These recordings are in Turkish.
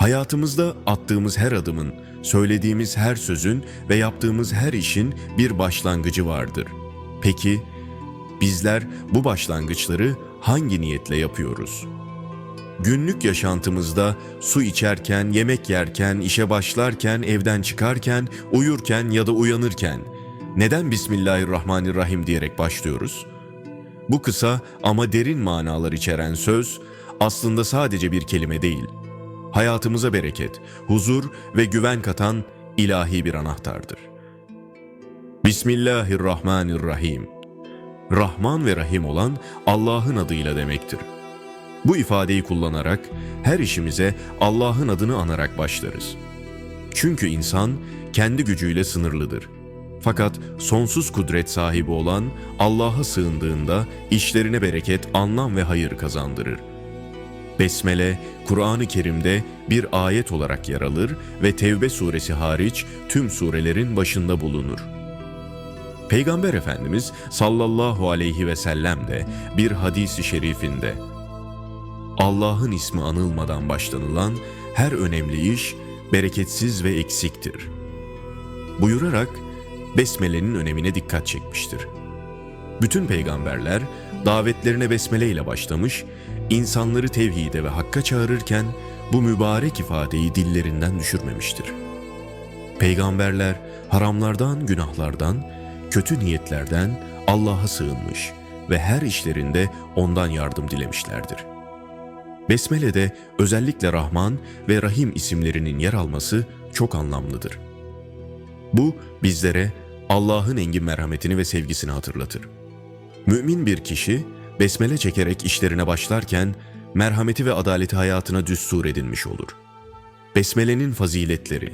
Hayatımızda attığımız her adımın, söylediğimiz her sözün ve yaptığımız her işin bir başlangıcı vardır. Peki bizler bu başlangıçları hangi niyetle yapıyoruz? Günlük yaşantımızda su içerken, yemek yerken, işe başlarken, evden çıkarken, uyurken ya da uyanırken neden Bismillahirrahmanirrahim diyerek başlıyoruz? Bu kısa ama derin manalar içeren söz aslında sadece bir kelime değil. Hayatımıza bereket, huzur ve güven katan ilahi bir anahtardır. Bismillahirrahmanirrahim. Rahman ve Rahim olan Allah'ın adıyla demektir. Bu ifadeyi kullanarak her işimize Allah'ın adını anarak başlarız. Çünkü insan kendi gücüyle sınırlıdır. Fakat sonsuz kudret sahibi olan Allah'a sığındığında işlerine bereket, anlam ve hayır kazandırır. Besmele, Kur'an-ı Kerim'de bir ayet olarak yer alır ve Tevbe suresi hariç tüm surelerin başında bulunur. Peygamber Efendimiz sallallahu aleyhi ve sellem de bir hadisi şerifinde Allah'ın ismi anılmadan başlanılan her önemli iş bereketsiz ve eksiktir. Buyurarak besmelenin önemine dikkat çekmiştir. Bütün peygamberler davetlerine besmele ile başlamış, insanları tevhide ve hakka çağırırken bu mübarek ifadeyi dillerinden düşürmemiştir. Peygamberler haramlardan, günahlardan, kötü niyetlerden Allah'a sığınmış ve her işlerinde ondan yardım dilemişlerdir. Besmele'de özellikle Rahman ve Rahim isimlerinin yer alması çok anlamlıdır. Bu bizlere Allah'ın engin merhametini ve sevgisini hatırlatır. Mümin bir kişi besmele çekerek işlerine başlarken merhameti ve adaleti hayatına düstur edinmiş olur. Besmele'nin faziletleri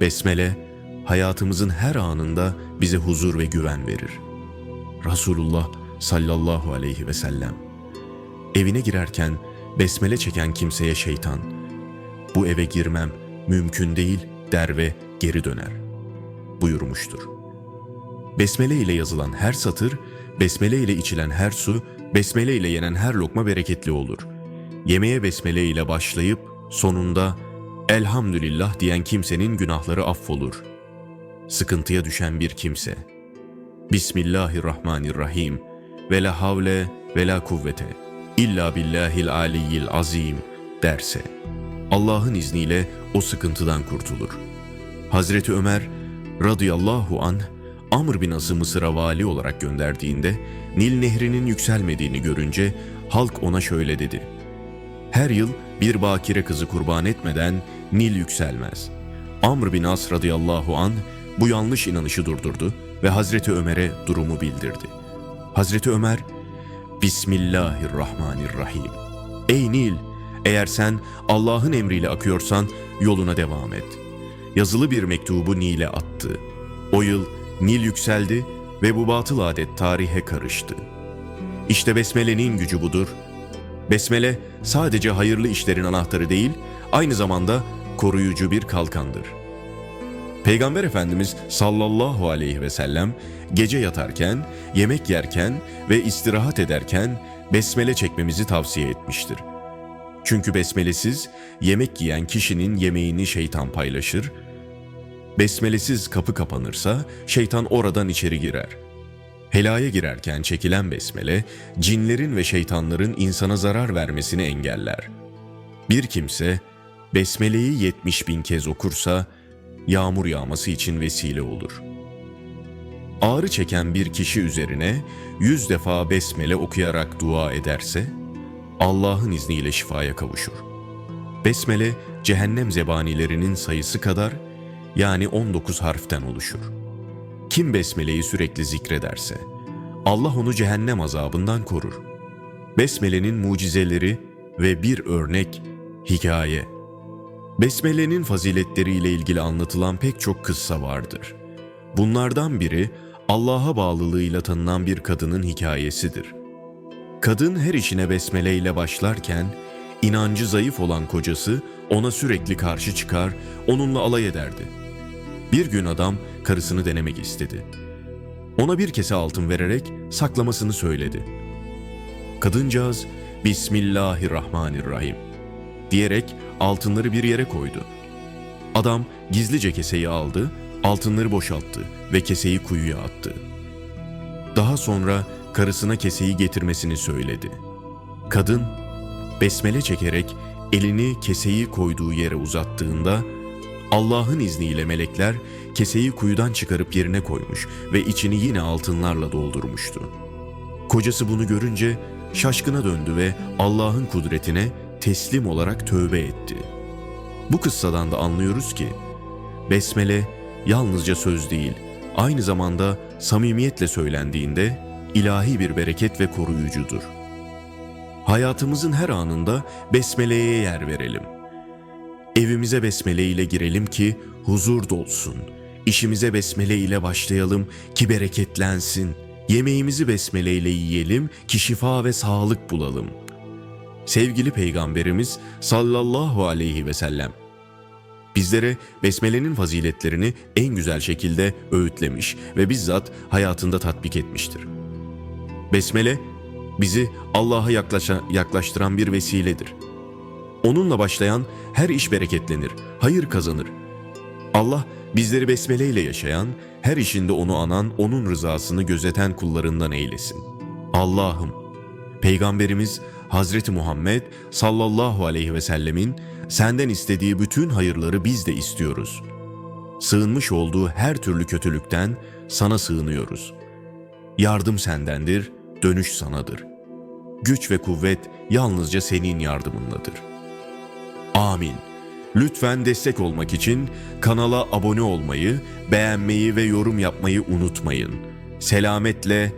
Besmele hayatımızın her anında bize huzur ve güven verir. Resulullah sallallahu aleyhi ve sellem evine girerken besmele çeken kimseye şeytan bu eve girmem mümkün değil der ve geri döner buyurmuştur. Besmele ile yazılan her satır, besmele ile içilen her su, besmele ile yenen her lokma bereketli olur. Yemeğe besmele ile başlayıp sonunda elhamdülillah diyen kimsenin günahları affolur. Sıkıntıya düşen bir kimse. Bismillahirrahmanirrahim ve la havle ve la kuvvete illa billahil aliyyil azim derse Allah'ın izniyle o sıkıntıdan kurtulur. Hazreti Ömer radıyallahu an Amr bin As'ı Mısır'a vali olarak gönderdiğinde Nil nehrinin yükselmediğini görünce halk ona şöyle dedi. Her yıl bir bakire kızı kurban etmeden Nil yükselmez. Amr bin As radıyallahu an bu yanlış inanışı durdurdu ve Hazreti Ömer'e durumu bildirdi. Hazreti Ömer, Bismillahirrahmanirrahim. Ey Nil, eğer sen Allah'ın emriyle akıyorsan yoluna devam et. Yazılı bir mektubu Nil'e attı. O yıl Nil yükseldi ve bu batıl adet tarihe karıştı. İşte Besmele'nin gücü budur. Besmele sadece hayırlı işlerin anahtarı değil, aynı zamanda koruyucu bir kalkandır. Peygamber Efendimiz sallallahu aleyhi ve sellem gece yatarken, yemek yerken ve istirahat ederken besmele çekmemizi tavsiye etmiştir. Çünkü besmelesiz yemek yiyen kişinin yemeğini şeytan paylaşır, besmelesiz kapı kapanırsa şeytan oradan içeri girer. Helaya girerken çekilen besmele, cinlerin ve şeytanların insana zarar vermesini engeller. Bir kimse besmeleyi 70 bin kez okursa, yağmur yağması için vesile olur. Ağrı çeken bir kişi üzerine yüz defa besmele okuyarak dua ederse, Allah'ın izniyle şifaya kavuşur. Besmele, cehennem zebanilerinin sayısı kadar, yani 19 harften oluşur. Kim besmeleyi sürekli zikrederse, Allah onu cehennem azabından korur. Besmelenin mucizeleri ve bir örnek, hikaye. Besmele'nin faziletleriyle ilgili anlatılan pek çok kıssa vardır. Bunlardan biri Allah'a bağlılığıyla tanınan bir kadının hikayesidir. Kadın her işine besmele ile başlarken inancı zayıf olan kocası ona sürekli karşı çıkar, onunla alay ederdi. Bir gün adam karısını denemek istedi. Ona bir kese altın vererek saklamasını söyledi. Kadıncağız Bismillahirrahmanirrahim diyerek altınları bir yere koydu. Adam gizlice keseyi aldı, altınları boşalttı ve keseyi kuyuya attı. Daha sonra karısına keseyi getirmesini söyledi. Kadın besmele çekerek elini keseyi koyduğu yere uzattığında Allah'ın izniyle melekler keseyi kuyudan çıkarıp yerine koymuş ve içini yine altınlarla doldurmuştu. Kocası bunu görünce şaşkına döndü ve Allah'ın kudretine teslim olarak tövbe etti. Bu kıssadan da anlıyoruz ki besmele yalnızca söz değil, aynı zamanda samimiyetle söylendiğinde ilahi bir bereket ve koruyucudur. Hayatımızın her anında besmeleye yer verelim. Evimize besmele ile girelim ki huzur dolsun. İşimize besmele ile başlayalım ki bereketlensin. Yemeğimizi besmele ile yiyelim ki şifa ve sağlık bulalım. Sevgili Peygamberimiz sallallahu aleyhi ve sellem bizlere besmelenin faziletlerini en güzel şekilde öğütlemiş ve bizzat hayatında tatbik etmiştir. Besmele bizi Allah'a yaklaşa, yaklaştıran bir vesiledir. Onunla başlayan her iş bereketlenir, hayır kazanır. Allah bizleri besmeleyle yaşayan, her işinde onu anan, onun rızasını gözeten kullarından eylesin. Allah'ım, Peygamberimiz Hazreti Muhammed sallallahu aleyhi ve sellemin senden istediği bütün hayırları biz de istiyoruz. Sığınmış olduğu her türlü kötülükten sana sığınıyoruz. Yardım sendendir, dönüş sanadır. Güç ve kuvvet yalnızca senin yardımındadır. Amin. Lütfen destek olmak için kanala abone olmayı, beğenmeyi ve yorum yapmayı unutmayın. Selametle